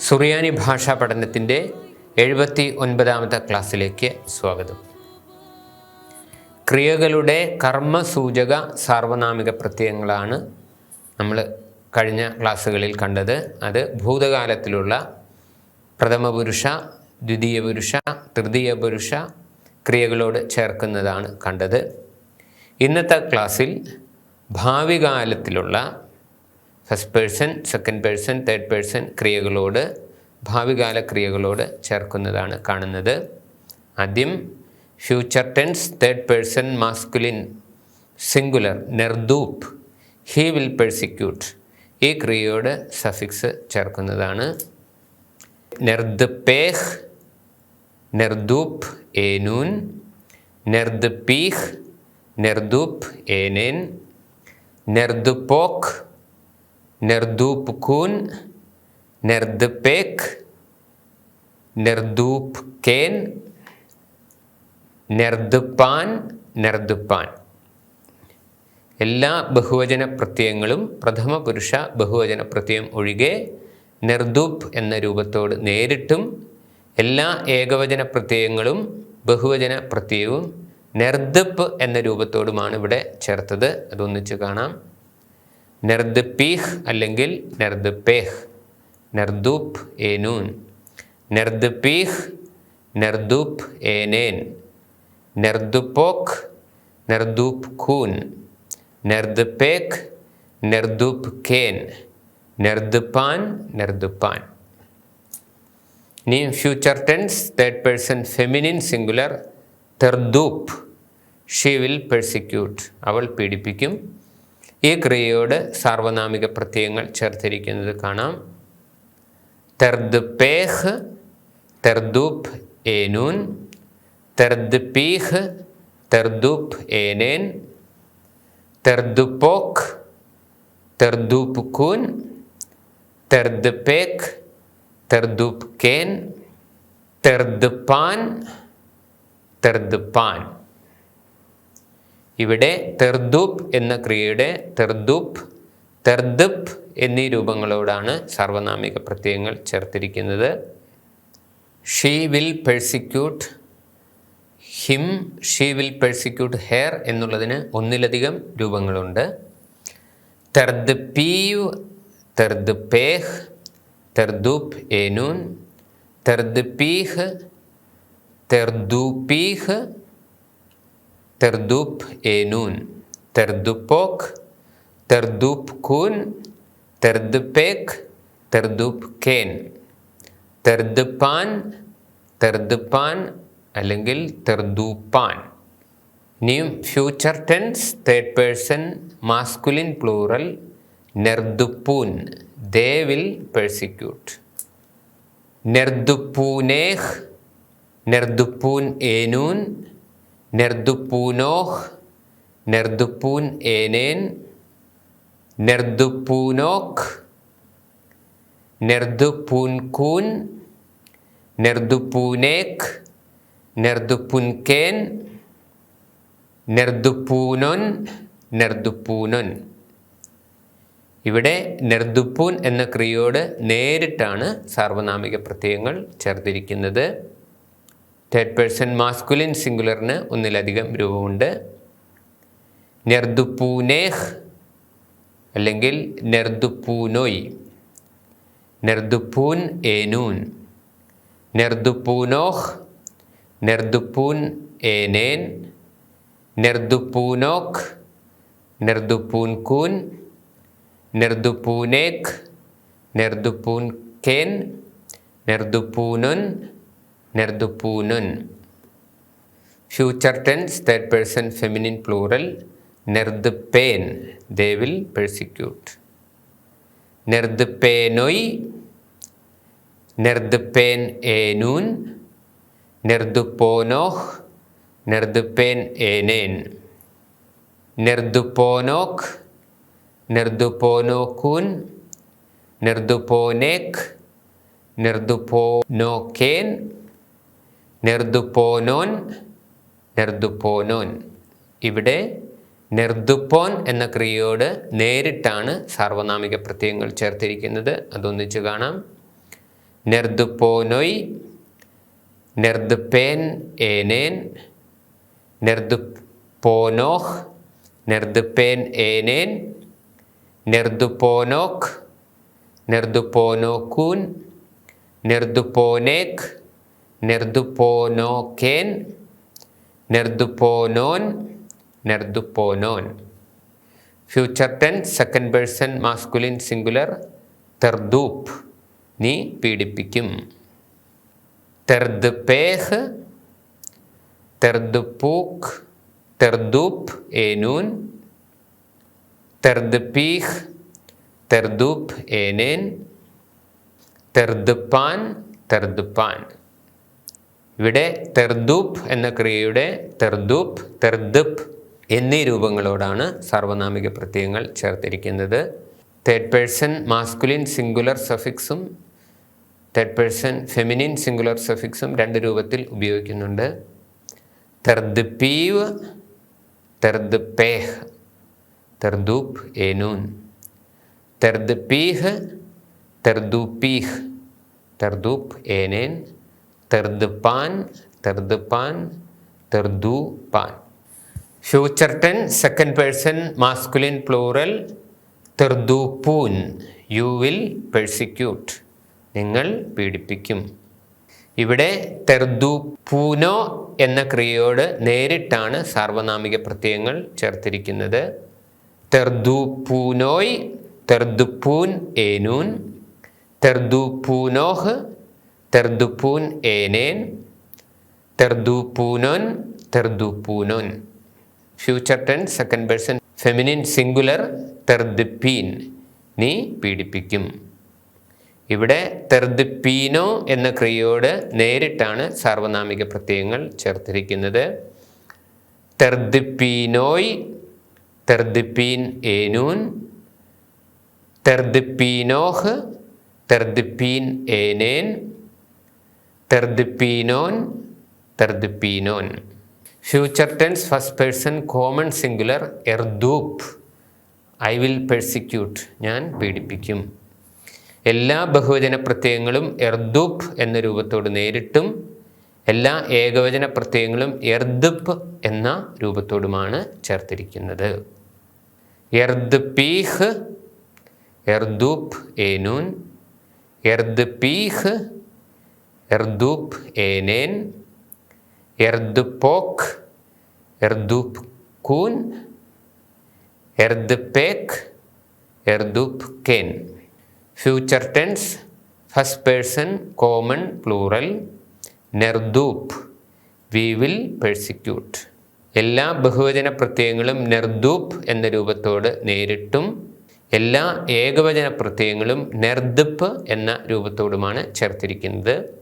സുറിയാനി ഭാഷാ പഠനത്തിന്റെ എഴുപത്തി ഒൻപതാമത്തെ ക്ലാസ്സിലേക്ക് സ്വാഗതം. ക്രിയകളുടെ കർമ്മസൂചക സാർവനാമിക പ്രത്യയങ്ങളാണ് നമ്മൾ കഴിഞ്ഞ ക്ലാസ്സുകളിൽ കണ്ടത്. അത് ഭൂതകാലത്തിലുള്ള പ്രഥമ പുരുഷ ദ്വിതീയ പുരുഷ തൃതീയ പുരുഷ ക്രിയകളോട് ചേർക്കുന്നതാണ് കണ്ടത്. ഇന്നത്തെ ക്ലാസ്സിൽ ഭാവി കാലത്തിലുള്ള first person second person third person ക്രിയകളോട് ഭാവികാല ക്രിയകളോട് ചേർക്കുന്നതാണ് കാണുന്നത്. ആദ്യം future tense third person masculine singular നെർദൂപ് he will persecute ഈ ക്രിയയോട് സഫിക്സ് ചേർക്കുന്നതാണ്. നെർദ് പേഹ് നെർദൂപ് ഏനൂൻ. നെർദ് പീഹ് നെർദൂപ്പ് ഏനേൻ നെർദുപോക് പോക്ക് കൂൻ നെർദുപേക് പേക്ക് കേൻ നെർദുപ്പാൻ നെർദുപ്പാൻ എല്ലാ ബഹുവചന പ്രത്യയങ്ങളും പ്രഥമ പുരുഷ ബഹുവചന പ്രത്യയം ഒഴികെ നെർദൂപ്പ് എന്ന രൂപത്തോട് നേരിട്ടും എല്ലാ ഏകവചന പ്രത്യയങ്ങളും ബഹുവചന പ്രത്യയവും നെർദപ്പ് എന്ന രൂപത്തോടുമാണ് ഇവിടെ ചേർത്തത്. അതൊന്നിച്ച് കാണാം. നെർദിപ്പീഹ് അല്ലെങ്കിൽ നെർദിപ്പേഹ്. നെർദൂപ് ഏനൂൻ. നെർദിപ്പീഹ് നെർദൂപ് ഏനേൻ. നെർദുപ്പോക് നെർദൂപ്പ് ഖൂൻ നെർദ് നെർദൂപ് കേൻ നെർദിപ്പാൻ പാൻ നെർദ് പാൻ ഇനി future tense third person feminine singular തെർദൂപ്പ് she will persecute അവൾ പീഡിപ്പിക്കും. ഈ ക്രിയയോട് സാർവനാമിക പ്രത്യയങ്ങൾ ചേർത്തിരിക്കുന്നത് കാണാം. തെർദ് പേഹ് തെർദൂപ്പ് ഏനൂൻ തെർദ് പീഹ് തെർദൂപ്പ് ഏനേൻ തെർദുപ്പോക്ക് തെർദൂപ്പ് കൂൻ തെർദ് പേക്ക് തെർദൂപ്പ് കേൻ തെർദ് പാൻ തെർദ് പാൻ. ഇവിടെ തെർദുപ് എന്ന ക്രിയയുടെ തെർദുപ് തെർദുപ് എന്നീ രൂപങ്ങളോടാണ് സർവനാമിക പ്രത്യയങ്ങൾ ചേർത്തിരിക്കുന്നത്. She will persecute him she will persecute her എന്നുള്ളതിന് ഒന്നിലധികം രൂപങ്ങളുണ്ട്. തെർദ് പീവ് തെർദ് പേഹ് തെർദുപ് ഏനൂൻ തെർദ് പീഹ് തെർദൂപീഹ് തെർദുപ് ഏനൂൻ തെർദുപോക്ക് തെർദുപ് കൂൻ തെർദ് തെർദുപ് കേൻ തെർദുപ്പാൻ തെർദുപ്പാൻ അല്ലെങ്കിൽ തെർദൂപ്പാൻ ഇനിയും future tense third person masculine plural നെർദുപ്പൂൻ they will persecute നെർദുപ്പൂനേഹ് നെർദുപ്പൂൻ ഏനൂൻ നെർദുപ്പൂനോഹ് നെർദുപ്പൂൻ ഏനേൻ നെർദുപ്പൂനോക് നെർദുപ്പൂൻകൂൻ നെർദുപ്പൂനേക് നെർദുപ്പുൻകേൻ നെർദുപ്പൂനൊൻ നെർദുപ്പൂനൊൻ ഇവിടെ നെർദുപ്പൂൻ എന്ന ക്രിയയോട് നേരിട്ടാണ് സാർവനാമിക പ്രത്യയങ്ങൾ ചേർത്തിരിക്കുന്നത്. തേർഡ് പേഴ്സൺ മാസ്കുലിൻ സിംഗുലറിന് ഒന്നിലധികം രൂപമുണ്ട്. നെർദുപ്പൂനേഹ് അല്ലെങ്കിൽ നെർദുപ്പൂനോയ് നെർദുപ്പൂൻ ഏനൂൻ നെർദുപ്പൂനോഹ് നെർദുപ്പൂൻ ഏനേൻ നെർദുപ്പൂനോക്ക് നെർദുപ്പൂൻകൂൻ നെർദുപ്പൂനേക്ക് നെർദുപ്പൂൻ കേൻ നെർദുപ്പൂനൊൻ നെർദുപ്പൂനൊൻ future tense third person feminine plural നെർദുപ്പേൻ പേൻ ദേ വിൽ പെർസിക്യൂട്ട് നെർദുപ്പേനൊയ് നെർദുപ്പേൻ നെർദ് പേൻ ഏനൂൻ നെർദുപ്പോനോഹ് നെർദുപ്പേൻ നെർദ് പേൻ ഏനേൻ. നെർദു നെർദുപ്പോനോക്കൂൻ നെർദു പോനോക്കൂൻ നെർദു പോനേക്ക് നെർദു പോനോക്കേൻ നെർദു പോനോൻ നെർദു പോനോൻ ഇവിടെ നെർദുപ്പോൻ എന്ന ക്രിയയോട് നേരിട്ടാണ് സാർവനാമിക പ്രത്യയങ്ങൾ ചേർത്തിരിക്കുന്നത്. അതൊന്നിച്ച് കാണാം. നെർദുപ്പോനൊയ് നെർദുപ്പേൻ ഏനേൻ നെർദുപ്പോനോഹ് നെർദുപ്പേൻ ഏനേൻ നെർദുപ്പോനോക് നെർദുപ്പോനോക്കൂൻ നെർദുപ്പോനേക്ക് നെർദുപ്പോനോക്കേൻ നെർദുപ്പോനോൻ നെർദുപ്പോനോൻ future tense second person masculine singular തെർദൂപ്പ് നീ പീഡിപ്പിക്കും. തെർദുപേഹ് തെർദുപൂക്ക് തെർദൂപ്പ് ഏനൂൻ തെർദുപീഹ് തെർദൂപ്പ് ഏനേൻ തെർദുപ്പാൻ തെർദുപ്പാൻ ഇവിടെ തെർദൂപ് എന്ന ക്രിയയുടെ തെർദൂപ് തെർദുപ് എന്നീ രൂപങ്ങളോടാണ് സാർവനാമിക പ്രത്യയങ്ങൾ ചേർത്തിരിക്കുന്നത്. തേർഡ് പേഴ്സൺ മാസ്കുലിൻ സിംഗുലർ സഫിക്സും തേർഡ് പേഴ്സൺ ഫെമിനിൻ സിംഗുലർ സഫിക്സും രണ്ട് രൂപത്തിൽ ഉപയോഗിക്കുന്നുണ്ട്. തെർദുപ്പീവ് തെർദുപ്പേഹ് തെർദൂപ് ഏനൂൻ. തെർദുപ്പീഹ് തെർദൂപ്പീഹ് തെർദൂപ് ഏനേൻ. തെർദുപ്പാൻ തെർദുപ്പാൻ pan future tense second person masculine plural തെർദൂപ്പൂൻ you will persecute. നിങ്ങൾ പീഡിപ്പിക്കും. ഇവിടെ തെർദൂപ്പൂനോ എന്ന ക്രിയയോട് നേരിട്ടാണ് സാർവനാമിക പ്രത്യയങ്ങൾ ചേർത്തിരിക്കുന്നത്. തെർദൂപ്പൂനോയ് തെർദുപ്പൂൻ ഏനൂൻ. തെർദൂപ്പൂനോഹ് തെർദുപ്പൂൻ ഏനേൻ തെർദൂപ്പൂനോൻ തെർദൂപ്പൂനോൻ future tense second person feminine singular തെർദിപ്പീൻ നീ പീഡിപ്പിക്കും. ഇവിടെ തെർദിപ്പീനോ എന്ന ക്രിയയോട് നേരിട്ടാണ് സാർവനാമിക പ്രത്യയങ്ങൾ ചേർത്തിരിക്കുന്നത്. തെർദിപ്പീനോയ് തെർദിപ്പീൻ ഏനൂൻ തെർദിപ്പീനോഹ് തെർദിപ്പീൻ ഏനേൻ തെർദിപ്പീനോൻ തെർദിപ്പീനോൻ future tense first person common singular എർദൂപ്പ് I will persecute ഞാൻ പീഡിപ്പിക്കും. എല്ലാ ബഹുവചന പ്രത്യയങ്ങളും എർദൂപ്പ് എന്ന രൂപത്തോട് നേരിട്ടും എല്ലാ ഏകവചന പ്രത്യയങ്ങളും എർദുപ്പ് എന്ന രൂപത്തോടുമാണ് ചേർത്തിരിക്കുന്നത്. എർദ്പീഹ് എർദൂപ്പ് ഏനൂൻ എർദ്പീഹ് എർദൂപ്പ് ഏനേൻ എർദ്പോക്ക് എർദൂപ് കൂൻ എർദ്പേക്ക് എർദൂപ് cane future tense first person common plural. നെർദൂപ് we will persecute. എല്ലാ ബഹുവചന പ്രത്യയങ്ങളും നെർദൂപ് എന്ന രൂപത്തോട് നേരിട്ടും എല്ലാ ഏകവചന പ്രത്യയങ്ങളും നെർദുപ്പ് എന്ന രൂപത്തോടുമാണ് ചേർത്തിരിക്കുന്നത്.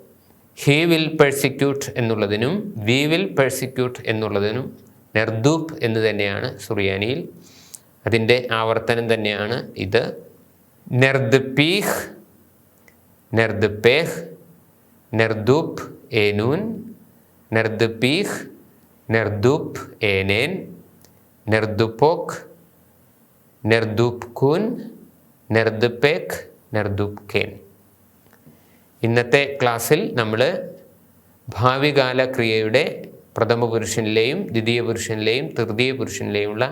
ഹി വിൽ പെർസിക്യൂട്ട് എന്നുള്ളതിനും വി വിൽ പെർസിക്യൂട്ട് എന്നുള്ളതിനും നെർദൂപ് എന്ന് തന്നെയാണ് സുറിയാനിയിൽ. അതിന്റെ ആവർത്തനം തന്നെയാണ് ഇത്. നെർദ്പീഹ് നെർദ്പേഹ് നെർദൂപ് ഏനൂൻ നെർദ്പീഹ് നെർദൂപ് ഏനേൻ നെർദുപോക് നെർദൂപ് കൂൻ നെർദ്പേക് നെർദൂപ് കേൻ ഇന്നത്തെ ക്ലാസ്സിൽ നമ്മൾ ഭാവികാല ക്രിയയുടെ പ്രഥമ പുരുഷനിലെയും ദ്വിതീയ പുരുഷനിലെയും തൃതീയ പുരുഷനിലെയുമുള്ള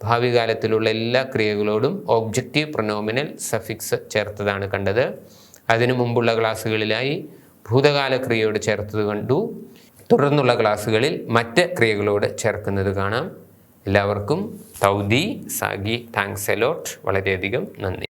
ഭാവികാലത്തിലുള്ള എല്ലാ ക്രിയകളോടും ഓബ്ജക്റ്റീവ് പ്രൊനോമിനൽ സഫിക്സ് ചേർത്തതാണ് കണ്ടത്. അതിനു മുമ്പുള്ള ക്ലാസ്സുകളിലായി ഭൂതകാല ക്രിയയോട് ചേർത്തത് കണ്ടു. തുടർന്നുള്ള ക്ലാസ്സുകളിൽ മറ്റ് ക്രിയകളോട് ചേർക്കുന്നത് കാണാം. എല്ലാവർക്കും തൗദി സാഗി താങ്ക്സ് എലോട്ട് വളരെയധികം നന്ദി.